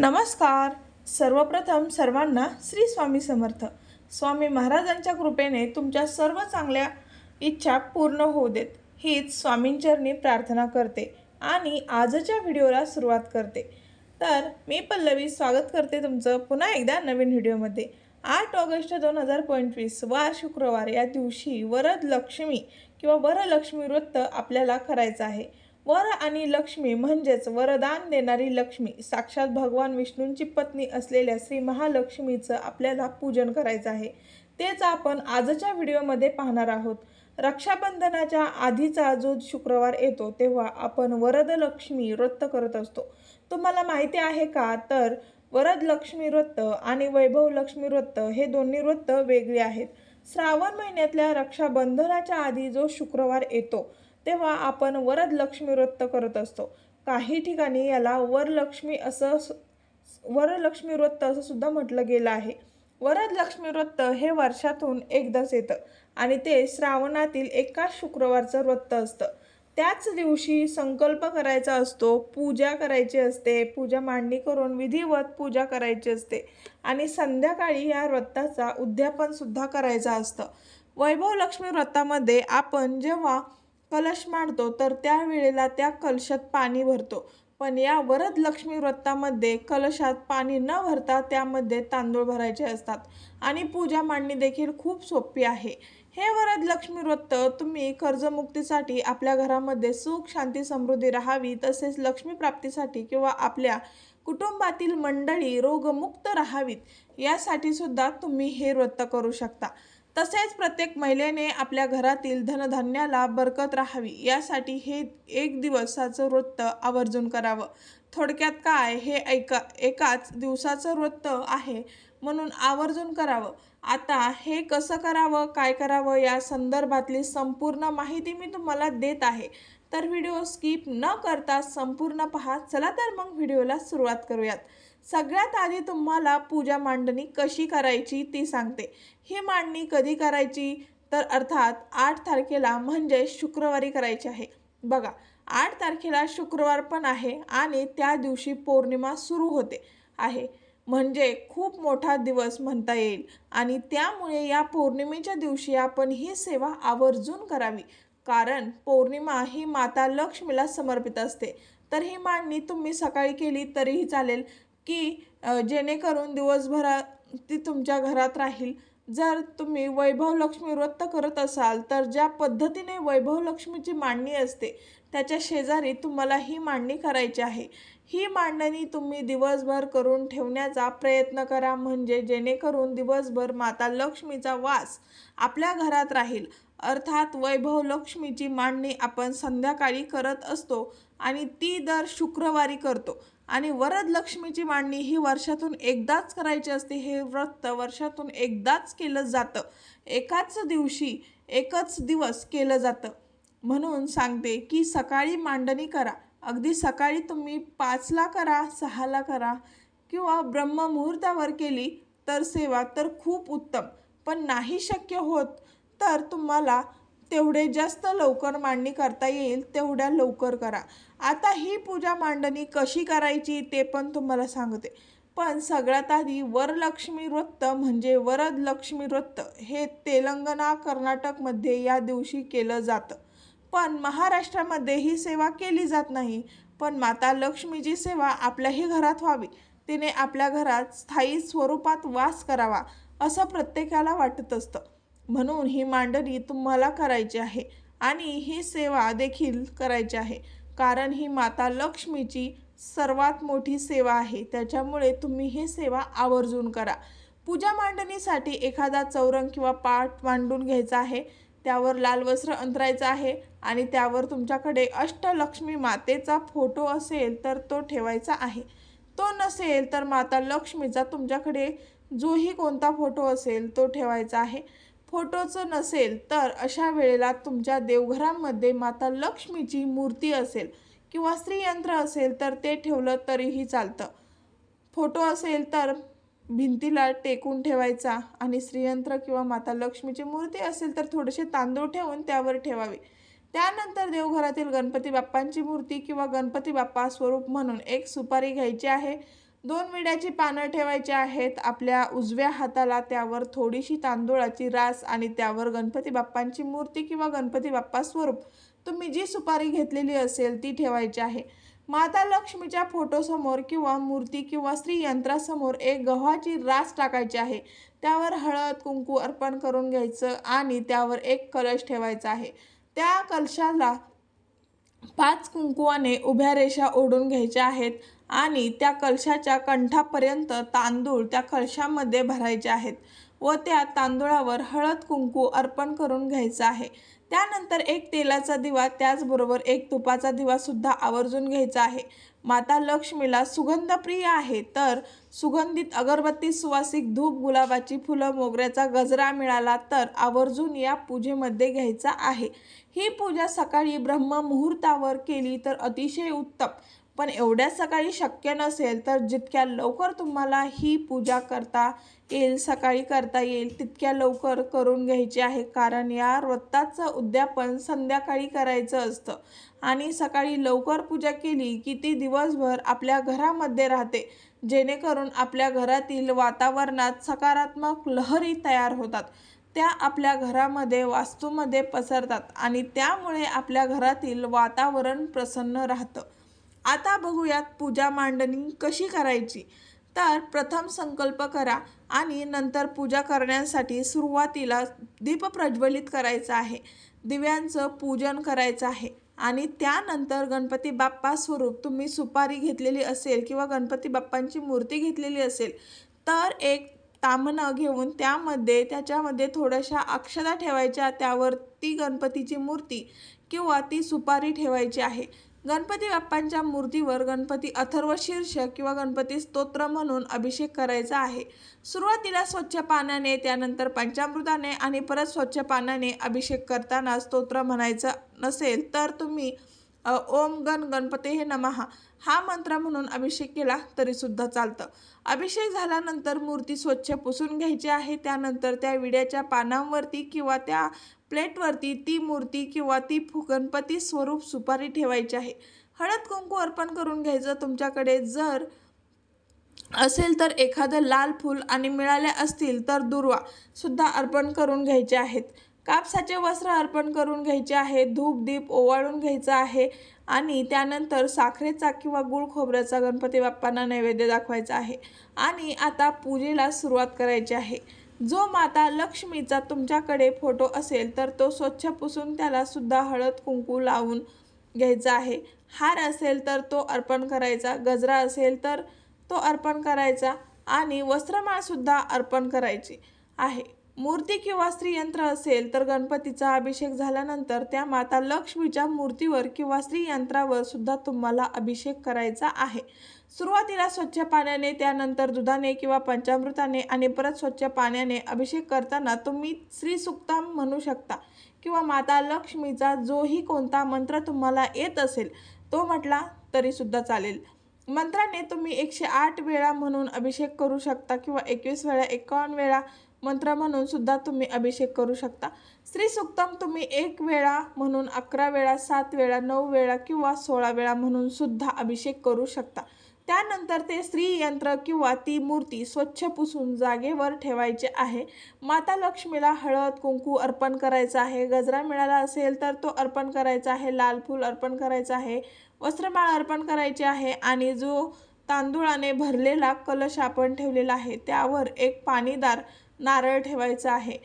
नमस्कार. सर्वप्रथम सर्वांना श्री स्वामी समर्थ. स्वामी महाराजांच्या कृपेने तुमच्या सर्व चांगल्या इच्छा पूर्ण होऊ देत. हीच स्वामींचरणी प्रार्थना करते आणि आजच्या व्हिडिओला सुरुवात करते. तर मी पल्लवी स्वागत करते तुमचं पुन्हा एकदा नवीन व्हिडिओमध्ये. आठ ऑगस्ट दोन हजार पंचवीस वार शुक्रवार या दिवशी वरद लक्ष्मी किंवा वरलक्ष्मी व्रत आपल्याला करायचं आहे. वर आणि लक्ष्मी म्हणजेच वरदान देणारी लक्ष्मी साक्षात भगवान विष्णूंची पत्नी असलेल्या श्री महालक्ष्मीचं आपल्याला पूजन करायचं आहे. तेच आपण आजच्या व्हिडिओमध्ये पाहणार आहोत. रक्षाबंधनाच्या आधीचा जो शुक्रवार येतो तेव्हा आपण वरदलक्ष्मी व्रत करत असतो. तुम्हाला माहिती आहे का? तर वरदलक्ष्मी व्रत आणि वैभव लक्ष्मी व्रत हे दोन्ही व्रत वेगळी आहेत. श्रावण महिन्यातल्या रक्षाबंधनाच्या आधी जो शुक्रवार येतो तेव्हा आपण वरद लक्ष्मी व्रत करत असतो. काही ठिकाणी याला वरलक्ष्मी असं वरलक्ष्मी व्रत असं सुद्धा म्हटलं गेलं आहे. वरद लक्ष्मी व्रत हे वर्षातून एकदाच येतं आणि ते श्रावणातील एकाच शुक्रवारचं व्रत असतं. त्याच दिवशी संकल्प करायचा असतो पूजा करायची असते पूजा मांडणी करून विधिवत पूजा करायची असते आणि संध्याकाळी या व्रताचा उद्यापनसुद्धा करायचा असतं. वैभव लक्ष्मी व्रतामध्ये आपण जेव्हा कलश मांडतो तर त्यावेळेला त्या कलशात पाणी भरतो. पण या वरद लक्ष्मी व्रतामध्ये कलशात पाणी न भरता त्यामध्ये तांदूळ भरायचे असतात. आणि पूजा मांडणी देखील खूप सोपी आहे. हे वरद लक्ष्मी व्रत तुम्ही कर्जमुक्तीसाठी आपल्या घरामध्ये सुख शांती समृद्धी राहावी तसेच लक्ष्मी प्राप्तीसाठी किंवा आपल्या कुटुंबातील मंडळी रोगमुक्त राहावीत यासाठी सुद्धा तुम्ही हे व्रत करू शकता. तसेच प्रत्येक महिलेने आपल्या घरातील धनधान्याला बरकत राहावी. यासाठी हे एक दिवसाचं वृत्त आवर्जून करावं. थोडक्यात काय हे ऐका एकाच दिवसाचं वृत्त आहे म्हणून आवर्जून करावं. आता हे कसं करावं काय करावं या संदर्भातली संपूर्ण माहिती मी तुम्हाला देत आहे. तर व्हिडिओ स्किप न करता संपूर्ण पहा. चला तर मग व्हिडिओला सुरुवात करूयात. सगळ्यात आधी तुम्हाला पूजा मांडणी कशी करायची ती सांगते. ही मांडणी कधी करायची? तर अर्थात आठ तारखेला म्हणजे शुक्रवारी करायची आहे. बघा आठ तारखेला शुक्रवार पण आहे आणि त्या दिवशी पौर्णिमा सुरू होते आहे. म्हणजे खूप मोठा दिवस म्हणता येईल आणि त्यामुळे या पौर्णिमेच्या दिवशी आपण ही सेवा आवर्जून करावी. कारण पौर्णिमा ही माता लक्ष्मीला समर्पित असते. तर ही मांडणी तुम्ही सकाळी केली तरीही चालेल. की जेणेकरून दिवसभरात ती तुमच्या घरात राहील. जर तुम्ही वैभव लक्ष्मी व्रत करत असाल तर ज्या पद्धतीने वैभव लक्ष्मीची मांडणी असते त्याच्या शेजारी तुम्हाला ही मांडणी करायची आहे. ही मांडणी तुम्ही दिवसभर करून ठेवण्याचा प्रयत्न करा म्हणजे जेणेकरून दिवसभर माता लक्ष्मीचा वास आपल्या घरात राहील. अर्थात वैभव लक्ष्मीची मांडणी आपण संध्याकाळी करत असतो आणि ती दर शुक्रवारी करतो. आणि वरद लक्ष्मीची मांडणी ही वर्षातून एकदाच करायची असते. हे व्रत वर्षातून एकदाच केलं जातं. एकाच दिवशी एकच दिवस केलं जातं. म्हणून सांगते की सकाळी मांडणी करा. अगदी सकाळी तुम्ही पाचला करा सहाला करा किंवा ब्रह्ममुहूर्तावर केली तर सेवा तर खूप उत्तम. पण नाही शक्य होत तर तुम्हाला तेवढे जास्त लवकर मांडणी करता येईल तेवढ्या लवकर करा. आता ही पूजा मांडणी कशी करायची ते पण तुम्हाला सांगते. पण सगळ्यात आधी वरलक्ष्मी व्रत म्हणजे वरद लक्ष्मी व्रत हे तेलंगणा कर्नाटकमध्ये या दिवशी केलं जातं. पण महाराष्ट्रामध्ये ही सेवा केली जात नाही. पण माता लक्ष्मीची सेवा आपल्याही घरात व्हावी. तिने आपल्या घरात स्थायी स्वरूपात वास करावा असं प्रत्येकाला वाटत असतं. म्हणून ही मांडणी तुम्हाला करायची आहे आणि ही सेवा देखील करायची आहे. कारण ही माता लक्ष्मीची सर्वात मोठी सेवा आहे. त्याच्यामुळे तुम्ही ही सेवा आवर्जून करा. पूजा मांडणीसाठी एखादा चौरंग किंवा पाठ मांडून घ्यायचा आहे. त्यावर लाल वस्त्र अंतरायचं आहे आणि त्यावर तुमच्याकडे अष्टलक्ष्मी मातेचा फोटो असेल तर तो ठेवायचा आहे. तो नसेल तर माता लक्ष्मीचा तुमच्याकडे जोही कोणता फोटो असेल तो ठेवायचा आहे. फोटोचं नसेल तर अशा वेळेला तुमच्या देवघरामध्ये माता लक्ष्मीची मूर्ती असेल किंवा स्त्रीयंत्र असेल तर ते ठेवलं तरीही चालतं. फोटो असेल तर भिंतीला टेकून ठेवायचा आणि श्रीयंत्र किंवा माता लक्ष्मीची मूर्ती असेल तर थोडेसे तांदूळ ठेवून त्यावर ठेवावे. त्यानंतर देवघरातील गणपती बाप्पांची मूर्ती किंवा गणपती बाप्पा स्वरूप म्हणून एक सुपारी घ्यायची आहे. दोन विड्याची पानं ठेवायची आहेत. आपल्या उजव्या हाताला त्यावर थोडीशी तांदूळाची रास आणि त्यावर गणपती बाप्पांची मूर्ती किंवा गणपती बाप्पा स्वरूप. तुम्ही जी सुपारी घेतलेली असेल ती ठेवायची आहे. माता लक्ष्मीच्या फोटोसमोर किंवा मूर्ती किंवा स्त्री यंत्रासमोर एक गव्हाची रास टाकायची आहे. त्यावर हळद कुंकू अर्पण करून घ्यायचं आणि त्यावर एक कलश ठेवायचा आहे. त्या कलशाला पाच कुंकुवाने उभ्या रेषा ओढून घ्यायच्या आहेत. आणि त्या कलशाच्या कंठापर्यंत तांदूळ त्या कलशामध्ये भरायचे आहेत व त्या तांदूळावर हळद कुंकू अर्पण करून घ्यायचं आहे. त्यानंतर एक तेलाचा दिवा त्याचबरोबर एक तुपाचा दिवासुद्धा आवर्जून घ्यायचा आहे. माता लक्ष्मीला सुगंधप्रिय आहे तर सुगंधित अगरबत्ती सुवासिक धूप गुलाबाची फुलं मोगऱ्याचा गजरा मिळाला तर आवर्जून या पूजेमध्ये घ्यायचा आहे. ही पूजा सकाळी ब्रह्म मुहूर्तावर केली तर अतिशय उत्तम. पण एवढ्या सकाळी शक्य नसेल तर जितक्या लवकर तुम्हाला ही पूजा करता येईल सकाळी करता येईल तितक्या लवकर करून घ्यायची आहे. कारण या व्रताचं उद्यापन संध्याकाळी करायचं असतं. आणि सकाळी लवकर पूजा केली की ती दिवसभर आपल्या घरामध्ये राहते. जेणेकरून आपल्या घरातील वातावरणात सकारात्मक लहरी तयार होतात. त्या आपल्या घरामध्ये वास्तूमध्ये पसरतात आणि त्यामुळे आपल्या घरातील वातावरण प्रसन्न राहतं. आता बघूयात पूजा मांडणी कशी करायची? तर प्रथम संकल्प करा आणि नंतर पूजा करण्यासाठी सुरुवातीला दीप प्रज्वलित करायचं आहे. दिव्यांचं पूजन करायचं आहे. आणि त्यानंतर गणपती बाप्पा स्वरूप तुम्ही सुपारी घेतलेली असेल किंवा गणपती बाप्पांची मूर्ती घेतलेली असेल तर एक तामणं घेऊन त्यामध्ये त्याच्यामध्ये थोड्याशा अक्षता ठेवायच्या त्यावर ती गणपतीची मूर्ती किंवा ती सुपारी ठेवायची आहे. गणपती बाप्पांच्या मूर्तीवर गणपती अथर्व शीर्ष किंवा गणपती स्तोत्र म्हणून अभिषेक करायचा आहे. सुरुवातीला स्वच्छ पाण्याने त्यानंतर पंचामृताने आणि परत स्वच्छ पाण्याने अभिषेक करताना स्तोत्र म्हणायचं नसेल तर तुम्ही ओम गण गणपती हे नमहा. हा मंत्र म्हणून अभिषेक केला तरीसुद्धा चालतं. अभिषेक झाल्यानंतर मूर्ती स्वच्छ पुसून घ्यायची आहे. त्यानंतर त्या विड्याच्या पानांवरती किंवा त्या प्लेटवरती ती मूर्ती किंवा ती फु गणपती स्वरूप सुपारी ठेवायची आहे. हळद कुंकू अर्पण करून घ्यायचं तुमच्याकडे. जर असेल तर एखादं लाल फूल आणि मिळाले असतील तर दुर्वा सुद्धा अर्पण करून घ्यायचे आहेत. कापसाचे वस्त्र अर्पण करून घ्यायचे आहे. धूप दीप ओवाळून घ्यायचं आहे आणि त्यानंतर साखरेचा किंवा गुळ खोबऱ्याचा गणपती बाप्पांना नैवेद्य दाखवायचा आहे आणि आता पूजेला सुरुवात करायची आहे. जो माता लक्ष्मीचा तुमच्याकडे फोटो असेल तर तो स्वच्छ पुसून त्याला सुद्धा हळद कुंकू लावून घ्यायचा आहे. हार असेल तर तो अर्पण करायचा गजरा असेल तर तो अर्पण करायचा आणि वस्त्रमाळसुद्धा अर्पण करायची आहे. मूर्ती किंवा स्त्रीयंत्र असेल तर गणपतीचा अभिषेक झाल्यानंतर त्या माता लक्ष्मीच्या मूर्तीवर किंवा स्त्रीयंत्रावर सुद्धा तुम्हाला अभिषेक करायचा आहे. सुरुवातीला स्वच्छ पाण्याने त्यानंतर दुधाने किंवा पंचामृताने आणि परत स्वच्छ पाण्याने अभिषेक करताना तुम्ही श्रीसुक्तम म्हणू शकता किंवा माता लक्ष्मीचा जोही कोणता मंत्र तुम्हाला येत असेल तो म्हटला तरीसुद्धा चालेल. मंत्राने तुम्ही एकशे आठ वेळा म्हणून अभिषेक करू शकता किंवा एकवीस वेळा एकावन्न वेळा मंत्र म्हणून सुद्धा तुम्ही अभिषेक करू शकता. श्री सुक्तम तुम्ही एक वेळा म्हणून अकरा वेळा सात वेळा नऊ वेळा किंवा सोळा वेळा म्हणून सुद्धा अभिषेक करू शकता. त्यानंतर ते स्त्री यंत्र किंवा ती मूर्ती स्वच्छ पुसून जागेवर ठेवायचे आहे. माता लक्ष्मीला हळद कुंकू अर्पण करायचं आहे. गजरा मिळाला असेल तर तो अर्पण करायचा आहे. लाल फूल अर्पण करायचं आहे. वस्त्रमाळ अर्पण करायचे आहे आणि जो तांदूळाने भरलेला कलश आपण ठेवलेला आहे त्यावर एक पाणीदार नारळ ठेवायचं आहे.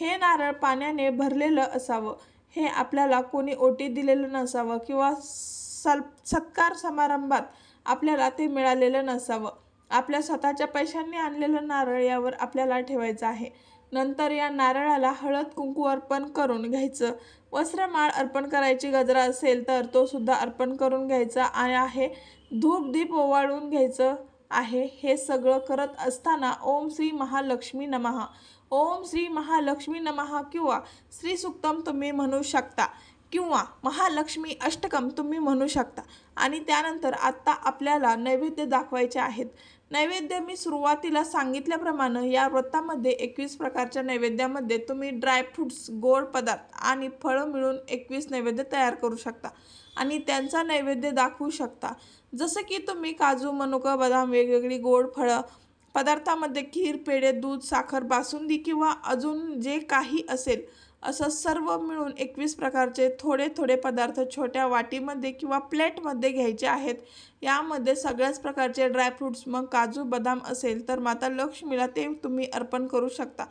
हे नारळ पाण्याने भरलेलं असावं. हे आपल्याला कोणी ओटी दिलेलं नसावं किंवा सल सत्कार समारंभात आपल्याला ते मिळालेलं नसावं. आपल्या स्वतःच्या पैशांनी आणलेलं नारळ यावर आपल्याला ठेवायचं आहे. नंतर या नारळाला हळद कुंकू अर्पण करून घ्यायचं. वस्त्रमाळ अर्पण करायची गजरा असेल तर तो सुद्धा अर्पण करून घ्यायचा आणि आहे. धूप दीप ओवाळून घ्यायचं. आहे हे सगळं करत असताना ओम श्री महालक्ष्मी नमहा ओम श्री महालक्ष्मी नमहा किंवा श्री सुक्तम तुम्ही म्हणू शकता किंवा महालक्ष्मी अष्टकम तुम्ही म्हणू शकता. आणि त्यानंतर आत्ता आपल्याला नैवेद्य दाखवायचे आहेत. नैवेद्य मी सुरुवातीला सांगितल्याप्रमाणे या व्रतामध्ये एकवीस प्रकारच्या नैवेद्यामध्ये तुम्ही ड्रायफ्रूट्स गोड पदार्थ आणि फळं मिळून एकवीस नैवेद्य तयार करू शकता आणि त्यांचा नैवेद्य दाखवू शकता. जसं की तुम्ही काजू मनुका बदाम वेगवेगळी गोड फळं पदार्थामध्ये खीर पेढे दूध साखर बासुंदी किंवा अजून जे काही असेल असं सर्व मिळून एकवीस प्रकारचे थोडे थोडे पदार्थ छोट्या वाटीमध्ये किंवा प्लेटमध्ये घ्यायचे आहेत. यामध्ये सगळ्याच प्रकारचे ड्रायफ्रूट्स मग काजू बदाम असेल तर माता लक्ष्मीला ते तुम्ही अर्पण करू शकता.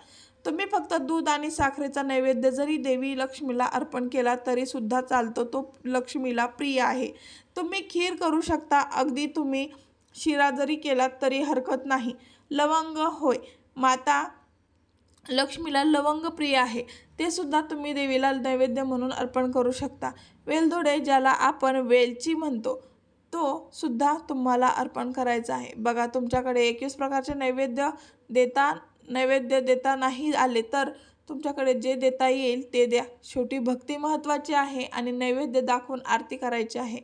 तुम्ही फक्त दूध आणि साखरेचा नैवेद्य जरी देवी लक्ष्मीला अर्पण केला तरी सुद्धा चालतो तो लक्ष्मीला प्रिय आहे. तुम्ही खीर करू शकता अगदी तुम्ही शिरा जरी केलात तरी हरकत नाही. लवंग होय. माता लक्ष्मीला लवंग प्रिय आहे. ते सुद्धा तुम्ही देवीला नैवेद्य म्हणून अर्पण करू शकता. वेलदोडे ज्याला आपण वेलची म्हणतो तो सुद्धा तुम्हाला अर्पण करायचा आहे. बघा तुमच्याकडे एकवीस प्रकारचे नैवेद्य देता नैवेद्य देता नाही आले तर तुमच्याकडे जे देता येईल ते द्या. शेवटी भक्ती महत्त्वाची आहे आणि नैवेद्य दाखवून आरती करायची आहे.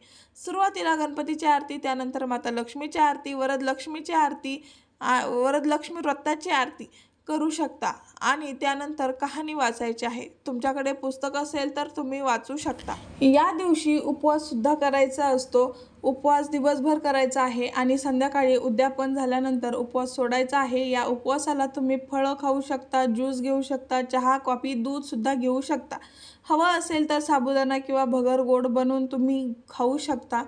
सुरुवातीला गणपतीची आरती त्यानंतर माता लक्ष्मीची आरती वरद लक्ष्मीची आरती आ- वरदलक्ष्मी व्रताची आरती. करू शकता. आणि त्यानंतर कहाणी वाचायची आहे. तुमच्याकडे पुस्तक असेल तर तुम्ही वाचू शकता. या दिवशी उपवास सुद्धा करायचा असतो. उपवास दिवसभर करायचा आहे आणि संध्याकाळी उद्यापन झाल्यानंतर उपवास सोडायचा आहे. या उपवासाला तुम्ही फळं खाऊ शकता ज्यूस घेऊ शकता चहा कॉफी दूधसुद्धा घेऊ शकता. हवं असेल तर साबुदाणा किंवा भगर गोड बनवून तुम्ही खाऊ शकता.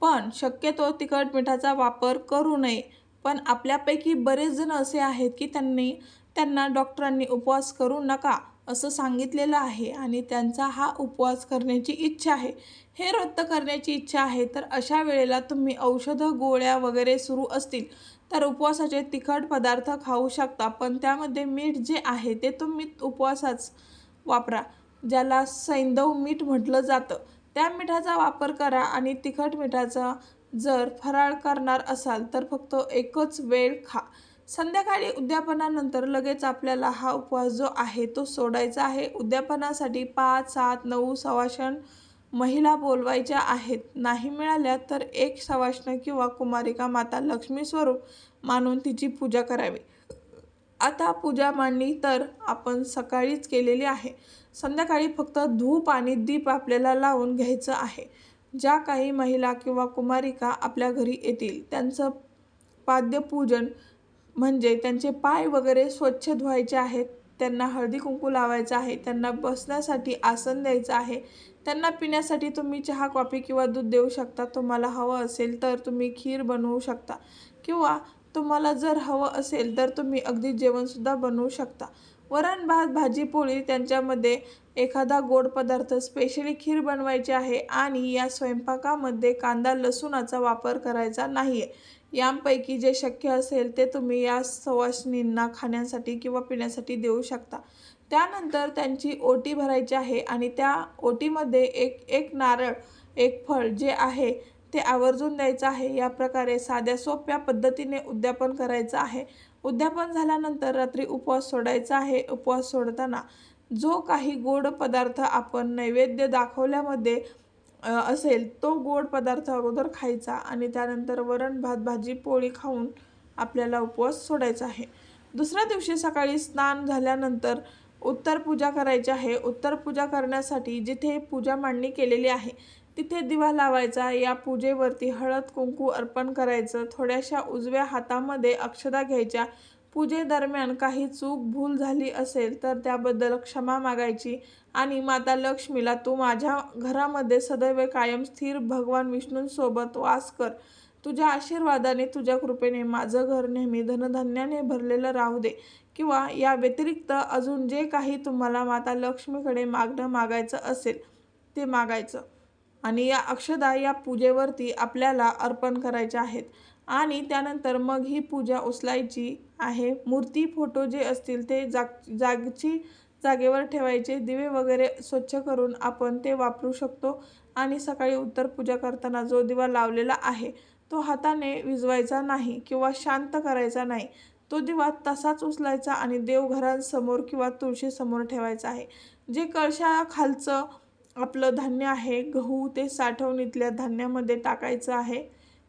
पण शक्यतो तिखट मिठाचा वापर करू नये. पण आपल्यापैकी बरेच जण असे आहेत की त्यांनी त्यांना डॉक्टरांनी उपवास करू नका असं सांगितलेलं आहे आणि त्यांचा हा उपवास करण्याची इच्छा आहे. हे रद्द करण्याची इच्छा आहे तर अशा वेळेला तुम्ही औषधं गोळ्या वगैरे सुरू असतील तर उपवासाचे तिखट पदार्थ खाऊ शकता पण त्यामध्ये मीठ जे आहे ते तुम्ही उपवासाच वापरा ज्याला सैंदव मीठ म्हटलं जातं. त्या मिठाचा वापर करा आणि तिखट मिठाचा जर फराळ करणार असाल तर फक्त एकच वेळ खा. संध्याकाळी उद्यापनानंतर लगेच आपल्याला हा उपवास जो आहे तो सोडायचा आहे. उद्यापनासाठी पाच सात नऊ सवाशण महिला बोलवायच्या आहेत. नाही मिळाल्या तर एक सवाष्ण किंवा कुमारिका माता लक्ष्मी स्वरूप मानून तिची पूजा करावी. आता पूजा मांडणी तर आपण सकाळीच केलेली आहे. संध्याकाळी फक्त धूप आणि दीप आपल्याला लावून घ्यायचं आहे. ज्या काही महिला किंवा कुमारिका आपल्या घरी येतील त्यांचं पाद्यपूजन म्हणजे त्यांचे पाय वगैरे स्वच्छ धुवायचे आहेत त्यांना हळदी कुंकू लावायचं आहे त्यांना बसण्यासाठी आसन द्यायचं आहे त्यांना पिण्यासाठी तुम्ही चहा कॉफी किंवा दूध देऊ शकता तुम्हाला हवं असेल तर तुम्ही खीर बनवू शकता किंवा तुम्हाला जर हवं असेल तर तुम्ही अगदी जेवणसुद्धा बनवू शकता. वरण भात भाजी पोळी त्यांच्यामध्ये एखादा गोड पदार्थ स्पेशली खीर बनवायची आहे आणि या स्वयंपाकामध्ये कांदा लसूणाचा वापर करायचा नाही आहे यांपैकी जे शक्य असेल ते तुम्ही या सवासनींना खाण्यासाठी किंवा पिण्यासाठी देऊ शकता. त्यानंतर त्यांची ओटी भरायची आहे आणि त्या ओटीमध्ये एक एक नारळ एक फळ जे आहे ते आवर्जून द्यायचं आहे. या प्रकारे साध्या सोप्या पद्धतीने उद्यापन करायचं आहे. उद्यापन झाल्यानंतर रात्री उपवास सोडायचा आहे. उपवास सोडताना जो काही गोड पदार्थ आपण नैवेद्य दाखवल्यामध्ये असेल तो गोड पदार्थ अगोदर खायचा आणि त्यानंतर वरण भात भाजी पोळी खाऊन आपल्याला उपवास सोडायचा आहे. दुसऱ्या दिवशी सकाळी स्नान झाल्यानंतर उत्तर पूजा करायची आहे. उत्तर पूजा करण्यासाठी जिथे पूजा मांडणी केलेली आहे तिथे दिवा लावायचा. या पूजेवरती हळद कुंकू अर्पण करायचं. थोड्याशा उजव्या हातामध्ये अक्षदा घ्यायच्या. पूजेदरम्यान काही चूक भूल झाली असेल तर त्याबद्दल क्षमा मागायची आणि माता लक्ष्मीला तू माझ्या घरामध्ये सदैव कायम स्थिर भगवान विष्णूंसोबत वास कर. तुझ्या आशीर्वादाने तुझ्या कृपेने माझं घर नेहमी धनधान्याने भरलेलं राहू दे किंवा या व्यतिरिक्त अजून जे काही तुम्हाला माता लक्ष्मीकडे मागणं मागायचं असेल ते मागायचं. आणि या अक्षदा या पूजेवरती आपल्याला अर्पण करायच्या आहेत. आणि त्यानंतर मग ही पूजा उचलायची आहे. मूर्ती फोटो जे असतील ते जाग जागची जागेवर ठेवायचे. दिवे वगैरे स्वच्छ करून आपण ते वापरू शकतो. आणि सकाळी उत्तर पूजा करताना जो दिवा लावलेला आहे तो हाताने विजवायचा नाही किंवा शांत करायचा नाही. तो दिवा तसाच उचलायचा आणि देवघरांसमोर किंवा तुळशीसमोर ठेवायचा आहे. जे कळशाखालचं आपलं धान्य आहे गहू ते साठवणीतल्या धान्यामध्ये टाकायचं आहे.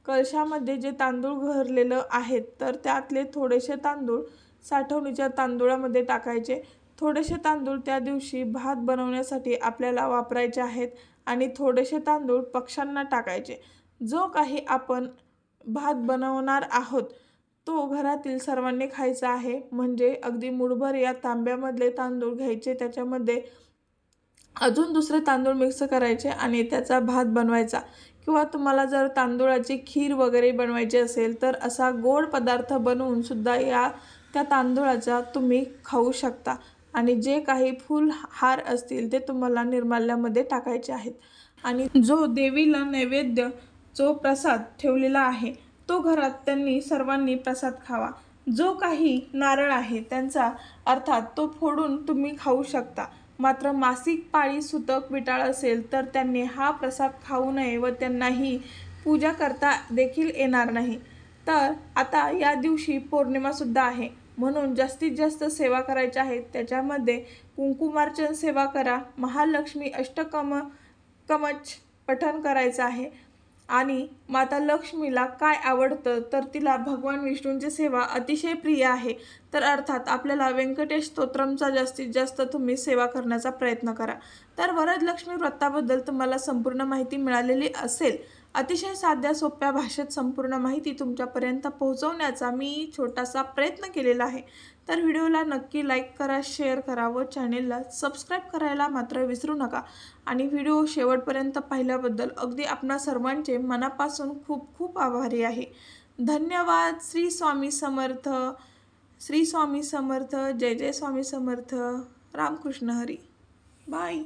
कळशामध्ये जे तांदूळ घरलेलं आहेत तर त्यातले थोडेसे तांदूळ साठवणीच्या तांदूळामध्ये टाकायचे. थोडेसे तांदूळ त्या दिवशी भात बनवण्यासाठी आपल्याला वापरायचे आहेत आणि थोडेसे तांदूळ पक्ष्यांना टाकायचे. जो काही आपण भात बनवणार आहोत तो घरातील सर्वांनी खायचा आहे. म्हणजे अगदी मुठभर या तांब्यामधले तांदूळ घ्यायचे त्याच्यामध्ये अजून दुसरे तांदूळ मिक्स करायचे आणि त्याचा भात बनवायचा. किंवा तुम्हाला जर तांदूळाची खीर वगैरे बनवायची असेल तर असा गोड पदार्थ बनवून सुद्धा या त्या तांदूळाचा तुम्ही खाऊ शकता. आणि जे काही फूल हार असतील ते तुम्हाला निर्माल्यामध्ये टाकायचे आहेत. आणि जो देवीला नैवेद्य जो प्रसाद ठेवलेला आहे तो घरात त्यांनी सर्वांनी प्रसाद खावा. जो काही नारळ आहे त्यांचा अर्थात तो फोडून तुम्ही खाऊ शकता. मात्र मासिक पाळी सुतक विटाळ असेल तर त्यांनी हा प्रसाद खाऊ नये व त्यांनाही पूजा करता देखील येणार नाही. तर आता या दिवशी पौर्णिमासुद्धा आहे. म्हणून जास्तीत जास्त सेवा करायच्या आहेत त्याच्यामध्ये कुंकुमार्चन सेवा करा. महालक्ष्मी अष्टकम कमच पठण करायचं आहे. आणि माता लक्ष्मीला काय आवडतं तर तिला भगवान विष्णूंची सेवा अतिशय प्रिय आहे. तर अर्थात आपल्याला व्यंकटेश स्तोत्रमचा जास्तीत जास्त तुम्ही सेवा करण्याचा प्रयत्न करा. तर वरदलक्ष्मी व्रताबद्दल तुम्हाला संपूर्ण माहिती मिळालेली असेल. अतिशय साध्या सोप्या भाषेत संपूर्ण माहिती तुमच्यापर्यंत पोहोचवण्याचा मी छोटासा प्रयत्न केलेला आहे. तर व्हिडिओला नक्की लाईक करा शेअर करा व चॅनेलला सबस्क्राईब करायला मात्र विसरू नका. आणि व्हिडिओ शेवटपर्यंत पाहिल्याबद्दल अगदी आपणा सर्वांचे मनापासून खूप खूप आभारी आहे. धन्यवाद. श्री स्वामी समर्थ. श्री स्वामी समर्थ. जय जय स्वामी समर्थ. रामकृष्ण हरी. बाय.